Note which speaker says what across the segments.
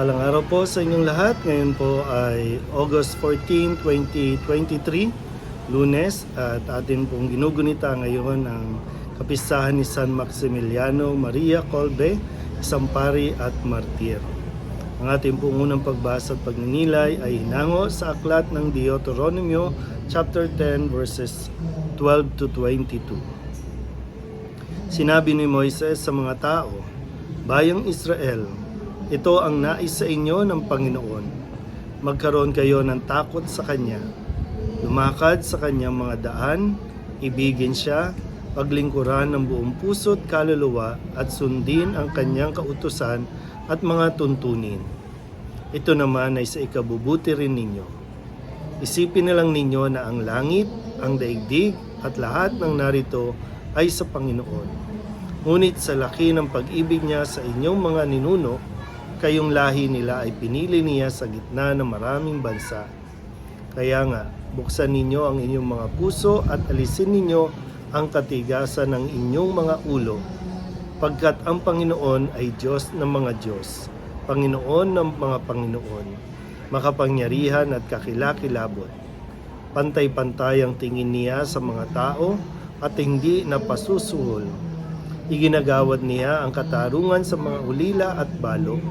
Speaker 1: mapagpalang araw po sa inyong lahat. Ngayon po ay August 14, 2023, lunes. At atin pong ginugunita ngayon ang kapistahan ni San Maximiliano Maria Colbe, isang pari at martir. Ang ating pong unang pagbasa at pagninilay ay hinango sa aklat ng Deuteronomio chapter 10 verses 12 to 22. Sinabi ni Moises sa mga tao, Bayang Israel, ito ang nais sa inyo ng Panginoon. Magkaroon kayo ng takot sa Kanya. Lumakad sa Kanyang mga daan, ibigin siya, paglingkuran ng buong puso't kaluluwa at sundin ang Kanyang kautusan at mga tuntunin. Ito naman ay sa ikabubuti rin ninyo. Isipin na lang ninyo na ang langit, ang daigdig at lahat ng narito ay sa Panginoon. Ngunit sa laki ng pag-ibig niya sa inyong mga ninuno, kayong lahi nila ay pinili niya sa gitna ng maraming bansa. Kaya nga, buksan ninyo ang inyong mga puso at alisin ninyo ang katigasan ng inyong mga ulo, pagkat ang Panginoon ay Diyos ng mga Diyos, Panginoon ng mga Panginoon, makapangyarihan at kakilakilabot. Pantay-pantay ang tingin niya sa mga tao at hindi napasusuhol. Iginagawad niya ang katarungan sa mga ulila at balo.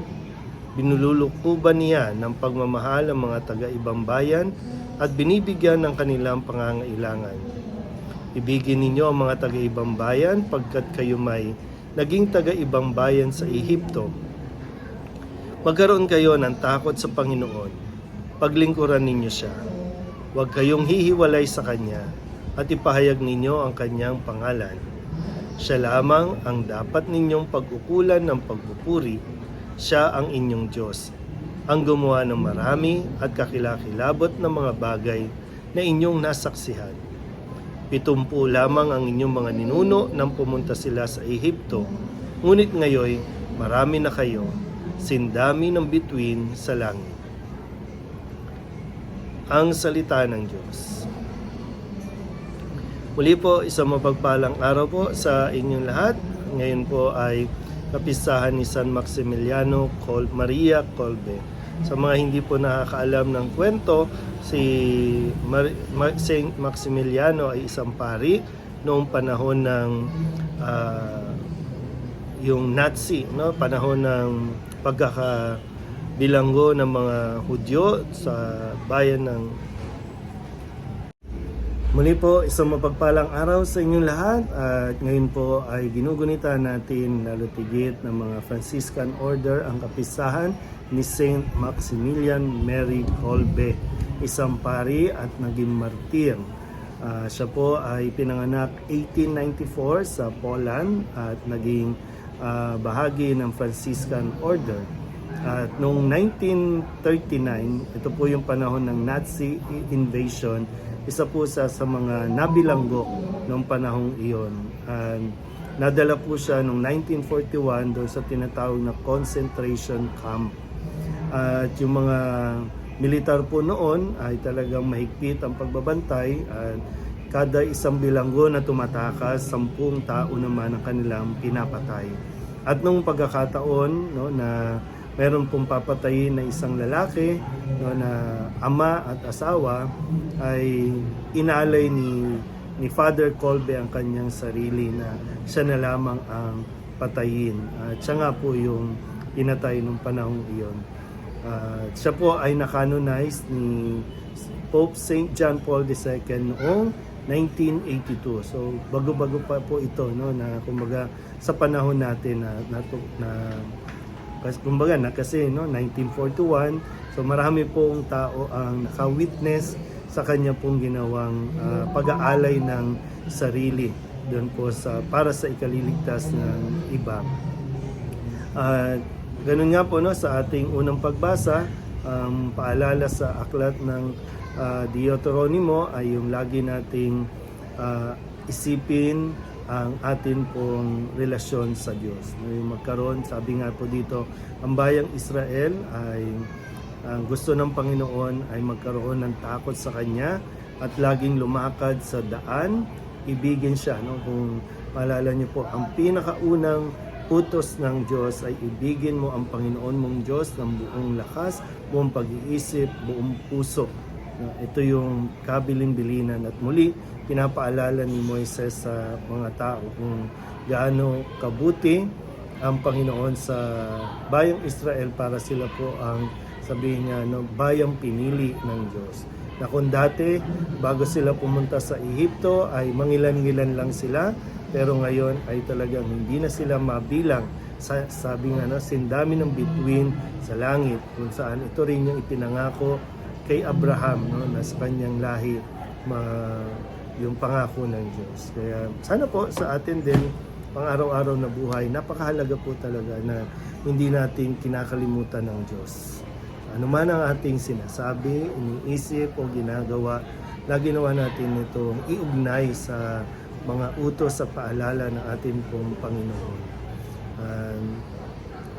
Speaker 1: Binululukuban niya ng pagmamahal ang mga taga-ibang bayan at binibigyan ng kanilang pangangailangan. Ibigin ninyo ang mga taga-ibang bayan pagkat kayo may naging taga-ibang bayan sa Ehipto. Magkaroon kayo ng takot sa Panginoon. Paglingkuran ninyo siya. Huwag kayong hihiwalay sa Kanya at ipahayag ninyo ang Kanyang pangalan. Siya lamang ang dapat ninyong pag-ukulan ng pagpupuri. Siya ang inyong Diyos, ang gumawa ng marami at kakilakilabot ng mga bagay na inyong nasaksihan. Pitumpu lamang ang inyong mga ninuno nang pumunta sila sa Ehipto. Ngunit ngayon, marami na kayo, sindami ng bituin sa langit. Ang salita ng Diyos. Muli po, isang mapagpalang araw po sa inyong lahat. Ngayon po ay kapistahan ni San Maximiliano Col Maria Colbe. Sa mga hindi po nakakaalam ng kwento, si Mar- Ma- Saint Maximiliano ay isang pari noong panahon ng ah, yung Nazi, no? panahon ng pagkakabilanggo ng mga Hudyo sa bayan ng Muli po, isang mapagpalang araw sa inyong lahat at ngayon po ay ginugunita natin lalo tigit ng mga Franciscan Order ang kapisahan ni Saint Maximilian Mary Kolbe, isang pari at naging martir. Ah, siya po ay pinanganak 1894 sa Poland at naging ah, bahagi ng Franciscan Order. At noong 1939, ito po yung panahon ng Nazi invasion, isa po sa, sa mga nabilanggo noong panahong iyon. And nadala po siya noong 1941 doon sa tinatawag na concentration camp. At yung mga militar po noon ay talagang mahigpit ang pagbabantay at kada isang bilanggo na tumatakas, sampung tao naman ang kanilang pinapatay. At nung pagkakataon no, na meron pong papatayin na isang lalaki no, na ama at asawa ay inalay ni ni Father Colbe ang kanyang sarili na siya na lamang ang patayin. At siya nga po yung pinatay nung panahong iyon. At siya po ay nakanonize ni Pope St. John Paul II noong 1982. So bago-bago pa po ito no na kumbaga sa panahon natin na na, na kasi kumbaga na kasi no 1941 so marami pong tao ang naka-witness sa kanya pong ginawang ah, pag-aalay ng sarili doon po sa para sa ikaliligtas ng iba. At ganun nga po no sa ating unang pagbasa ang paalala sa aklat ng ah, Deuteronomo ay yung lagi nating ah, isipin ang atin pong relasyon sa Diyos. Yung magkaroon, sabi nga po dito, ang bayang Israel ay ang gusto ng Panginoon ay magkaroon ng takot sa Kanya at laging lumakad sa daan, ibigin siya. No? Kung maalala niyo po, ang pinakaunang utos ng Diyos ay ibigin mo ang Panginoon mong Diyos ng buong lakas, buong pag-iisip, buong puso. Ito yung kabilin-bilinan at muli pinapaalala ni Moises sa mga tao kung gaano kabuti ang Panginoon sa bayang Israel para sila po ang sabihin niya no, bayang pinili ng Diyos. Na kung dati bago sila pumunta sa Ehipto ay mangilan-ngilan lang sila pero ngayon ay talagang hindi na sila mabilang sa, sabi nga no, sindami ng bituin sa langit kung saan ito rin yung ipinangako kay Abraham no, na sa kanyang lahi ma, yung pangako ng Diyos. Kaya sana po sa atin din pang araw-araw na buhay, napakahalaga po talaga na hindi natin kinakalimutan ng Diyos. Ano man ang ating sinasabi, iniisip o ginagawa, lagi nawa natin itong iugnay sa mga utos sa paalala ng ating pong Panginoon. Um,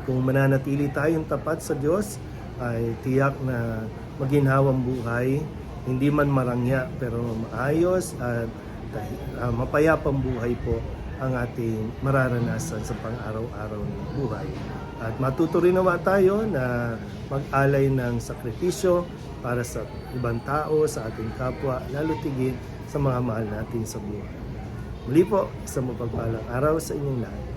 Speaker 1: kung mananatili tayong tapat sa Diyos, ay tiyak na maginhawang buhay, hindi man marangya pero maayos at uh, mapayapang buhay po ang ating mararanasan sa pang-araw-araw ng buhay. At matuto rin nawa tayo na mag-alay ng sakripisyo para sa ibang tao, sa ating kapwa, lalo tigit sa mga mahal natin sa buhay. Muli po, isang mapagpalang araw sa inyong lahat.